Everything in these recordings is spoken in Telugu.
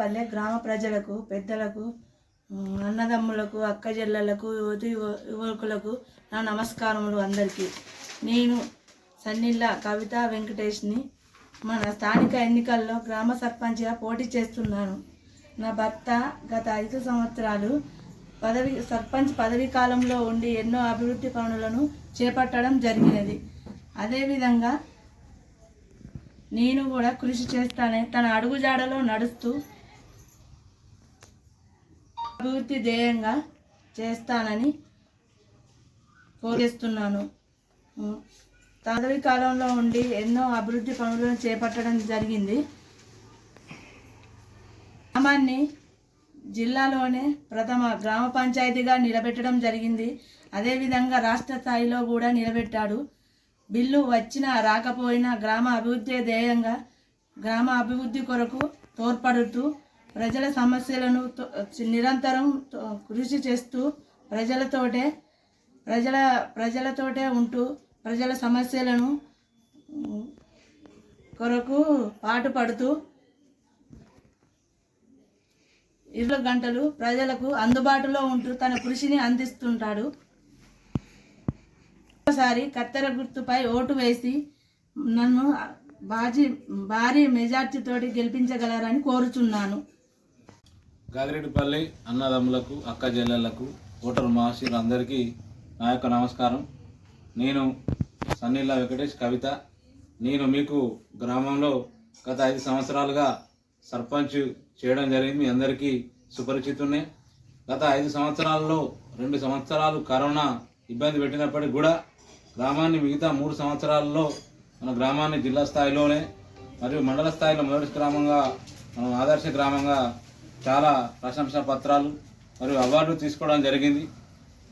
పల్లె గ్రామ ప్రజలకు పెద్దలకు అన్నదమ్ములకు అక్కజెల్లలకు యువతి యువకులకు నా నమస్కారములు అందరికీ. నేను సన్నిళ్ళ కవిత వెంకటేష్ని మన స్థానిక ఎన్నికల్లో గ్రామ సర్పంచ్గా పోటీ చేస్తున్నాను. నా భర్త గత ఐదు సంవత్సరాలు పదవి సర్పంచ్ పదవీ కాలంలో ఉండి ఎన్నో అభివృద్ధి పనులను చేపట్టడం జరిగినది. అదేవిధంగా నేను కూడా కృషి చేస్తానే తన అడుగుజాడలో నడుస్తూ అభివృద్ధి ధ్యేయంగా చేస్తానని కోరేస్తున్నాను పదవి కాలంలో ఉండి ఎన్నో అభివృద్ధి పనులను చేపట్టడం జరిగింది. గ్రామాన్ని జిల్లాలోనే ప్రథమ గ్రామ పంచాయతీగా నిలబెట్టడం జరిగింది. అదేవిధంగా రాష్ట్ర స్థాయిలో కూడా నిలబెట్టాడు. బిల్లు వచ్చినా రాకపోయినా గ్రామ అభివృద్ధి ధ్యేయంగా గ్రామ అభివృద్ధి కొరకు తోడ్పడుతూ ప్రజల సమస్యలను తో- నిరంతరం కృషి చేస్తూ ప్రజలతోటే ప్రజల ప్రజలతోటే ఉంటూ ప్రజల సమస్యలను కొరకు పాటుపడుతూ ఇరవై గంటలు ప్రజలకు అందుబాటులో ఉంటూ తన కృషిని అందిస్తుంటాడు. ఒకసారి కత్తెర గుర్తుపై ఓటు వేసి నన్ను బాజీ భారీ మెజార్టీతోటి గెలిపించగలరని కోరుచున్నాను. గాదిరెడ్డిపల్లి అన్నదమ్ములకు అక్క జల్లెళ్ళకు ఓటరు మహాశీలు అందరికీ నా యొక్క నమస్కారం. నేను సన్నీళ్ళ వెంకటేష్ కవిత. నేను మీకు గ్రామంలో గత ఐదు సంవత్సరాలుగా సర్పంచ్ చేయడం జరిగింది. మీ అందరికీ సుపరిచితున్నే గత ఐదు సంవత్సరాల్లో రెండు సంవత్సరాలు కరోనా ఇబ్బంది పెట్టినప్పటికీ కూడా గ్రామాన్ని మిగతా మూడు సంవత్సరాల్లో మన గ్రామాన్ని జిల్లా స్థాయిలోనే మరియు మండల స్థాయిలో మొదటి గ్రామంగా మనం ఆదర్శ గ్రామంగా చాలా ప్రశంసా పత్రాలు మరియు అవార్డు తీసుకోవడం జరిగింది.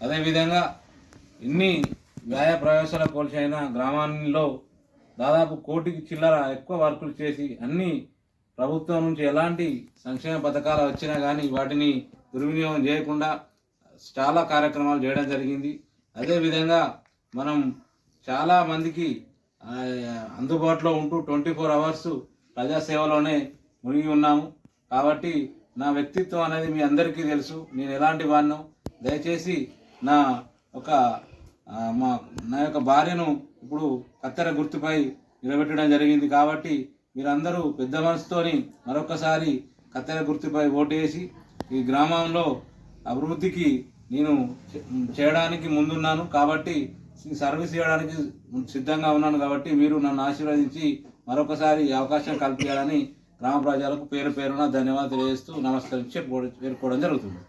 అదేవిధంగా ఇన్ని వ్యాయ ప్రవేశాల కోల్చైన గ్రామాల్లో దాదాపు కోటికి చిల్లర ఎక్కువ వర్కులు చేసి అన్ని ప్రభుత్వం నుంచి ఎలాంటి సంక్షేమ పథకాలు వచ్చినా కానీ వాటిని దుర్వినియోగం చేయకుండా చాలా కార్యక్రమాలు చేయడం జరిగింది. అదేవిధంగా మనం చాలా మందికి అందుబాటులో ఉంటూ ట్వంటీ ఫోర్ అవర్స్ ప్రజాసేవలోనే మునిగి ఉన్నాము. కాబట్టి నా వ్యక్తిత్వం అనేది మీ అందరికీ తెలుసు. నేను ఎలాంటి వాడినో దయచేసి నా ఒక మా నా యొక్క భార్యను ఇప్పుడు కత్తెర గుర్తుపై నిలబెట్టడం జరిగింది కాబట్టి మీరందరూ పెద్ద మనసుతోని మరొకసారి కత్తెర గుర్తుపై ఓటేసి ఈ గ్రామంలో అభివృద్ధికి నేను చేయడానికి ముందున్నాను కాబట్టి సర్వీస్ చేయడానికి సిద్ధంగా ఉన్నాను కాబట్టి మీరు నన్ను ఆశీర్వదించి మరొకసారి ఈ అవకాశం కల్పించాలని గ్రామ ప్రజలకు పేరు పేరున ధన్యవాదాలు తెలియజేస్తూ నమస్కరించి పేర్కోవడం జరుగుతుంది.